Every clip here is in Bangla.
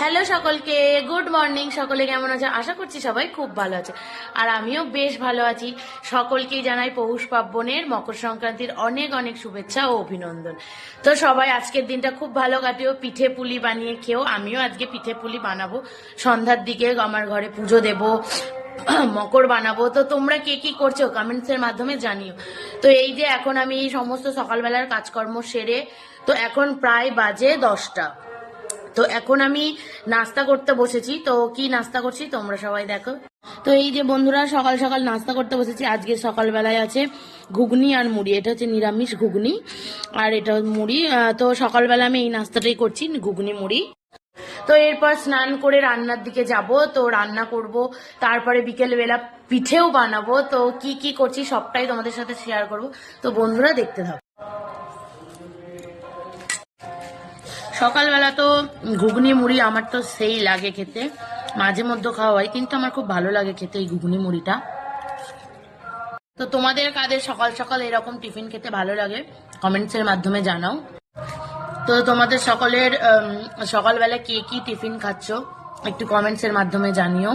হ্যালো সকলকে গুড মর্নিং সকলে কেমন আছে? আশা করছি সবাই খুব ভালো আছে। আর আমিও বেশ ভালো আছি। সকলকেই জানাই পৌষ পার্বণের মকর সংক্রান্তির অনেক অনেক শুভেচ্ছা ও অভিনন্দন। তো সবাই, আজকের দিনটা খুব ভালো কাটিও। পিঠে পুলি বানিয়ে খেও। আমিও আজকে পিঠে পুলি বানাবো। সন্ধ্যার দিকে আমার ঘরে পুজো দেবো, মকর বানাবো। তো তোমরা কে কি করছ? কমেন্টস এর মাধ্যমে জানিও। তো এই যে এখন আমি সমস্ত সকালবেলার কাজকর্ম সেরে, তো এখন প্রায় বাজে দশটা। তো এখন আমি নাস্তা করতে বসেছি। তো কি নাস্তা করছি তোমরা সবাই দেখো। তো এই যে বন্ধুরা, সকাল সকাল নাস্তা করতে বসেছি। আজকে সকালবেলায় আছে ঘুগনি আর মুড়ি। এটা হচ্ছে নিরামিষ ঘুগনি আর এটা মুড়ি। তো সকালবেলা আমি এই নাস্তাটাই করছি, ঘুগনি, মুড়ি। তো এরপর স্নান করে রান্নার দিকে যাব। তো রান্না করব, তারপরে বিকেলবেলা পিঠেও বানাবো। তো কি কি করছি সবটাই তোমাদের সাথে শেয়ার করব। তো বন্ধুরা দেখতে থাকো। সকালবেলা তো ঘুগনি, মুড়ি আমার তো সেই লাগে খেতে। মাঝে মধ্যে খাওয়া হয়, কিন্তু আমার খুব ভালো লাগে খেতে এই ঘুগনি, মুড়িটা। তো তোমাদের কাদের সকাল সকাল এরকম টিফিন খেতে ভালো লাগে কমেন্টসের মাধ্যমে জানাও। তো তোমাদের সকলের সকালবেলা কে কি টিফিন খাচ্ছ, একটু কমেন্টসের মাধ্যমে জানিও।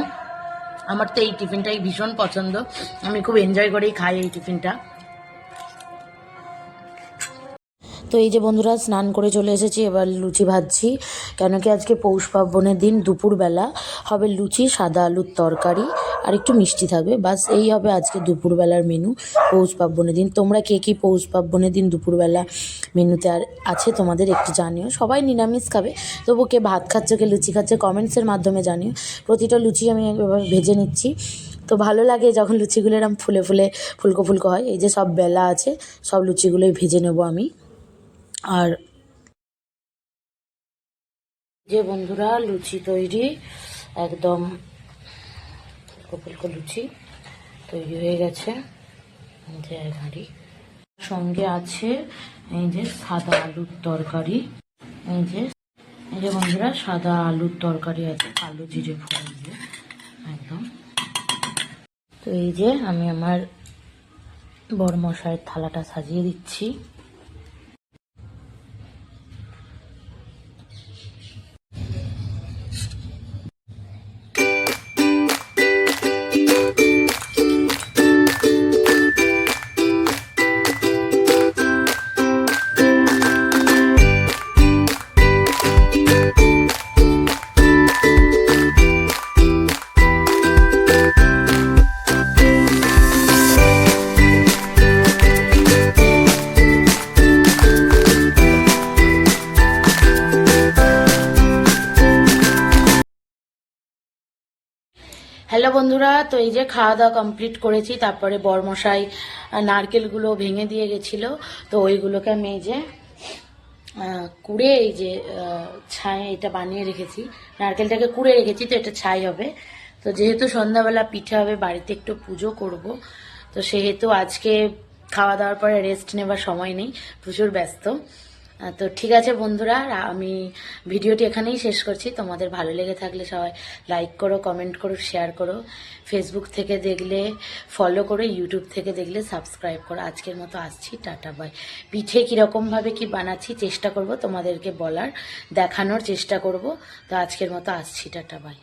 আমার তো এই টিফিনটাই ভীষণ পছন্দ। আমি খুব এনজয় করেই খাই এই টিফিনটা। তো এই যে বন্ধুরা, স্নান করে চলে এসেছি, এবার লুচি ভাজছি। কেন কি আজকে পৌষ পার্বণের দিন, দুপুরবেলা হবে লুচি, সাদা আলুর তরকারি, আর একটু মিষ্টি থাকবে। বাস এই হবে আজকে দুপুরবেলার মেনু পৌষ পার্বণের দিন। তোমরা কে কী পৌষ পার্বণের দিন, দুপুরবেলা মেনুতে আর আছে তোমাদের একটু জানিও। সবাই নিরামিষ খাবে, তবু কে ভাত খাচ্ছে, কে লুচি খাচ্ছে কমেন্টসের মাধ্যমে জানিও। প্রতিটা লুচি আমি এভাবে ভেজে নিচ্ছি। তো ভালো লাগে যখন লুচিগুলো এরম ফুলে ফুলে, ফুলকো ফুলকো হয়। এই যে সব বেলা আছে, সব লুচিগুলোই ভেজে নেব আমি। আর যে বন্ধুরা লুচি তৈরি, একদম লুচি তৈরি হয়ে গেছে। যে সঙ্গে আছে এই যে সাদা আলুর তরকারি। এই যে এই যে বন্ধুরা, সাদা আলুর তরকারি আছে, আলু জিরে ফোড়ন দিয়ে। একদম। তো এই যে আমি আমার বড় মশাইয়ের থালাটা সাজিয়ে দিচ্ছি। হ্যালো বন্ধুরা, তো এই যে খাওয়া দাওয়া কমপ্লিট করেছি, তারপরে বরমশাই নারকেলগুলো ভেঙে দিয়ে গেছিল, তো ওইগুলোকে আমি এই যে কুড়ে এই যে ছাই এটা বানিয়ে রেখেছি। নারকেলটাকে কুড়ে রেখেছি, তো এটা ছাই হবে। তো যেহেতু সন্ধ্যাবেলা পিঠে হবে, বাড়িতে একটু পুজো করব। তো সেহেতু আজকে খাওয়া দাওয়ার পরে রেস্ট নেবার সময় নেই, প্রচুর ব্যস্ত। তো ঠিক আছে বন্ধুরা আমি ভিডিওটি এখানেই শেষ করছি। তোমাদের ভালো লেগে থাকলে সবাই লাইক করো কমেন্ট করো শেয়ার করো। ফেসবুক থেকে দেখলে ফলো করো ইউটিউব থেকে দেখলে সাবস্ক্রাইব করো। আজকের মতো আসছি, টাটা বাই পিঠে কীরকমভাবে কি বানাচ্ছি চেষ্টা করব তোমাদেরকে বলার, দেখানোর চেষ্টা করব। তো আজকের মতো আসছি, টাটা বাই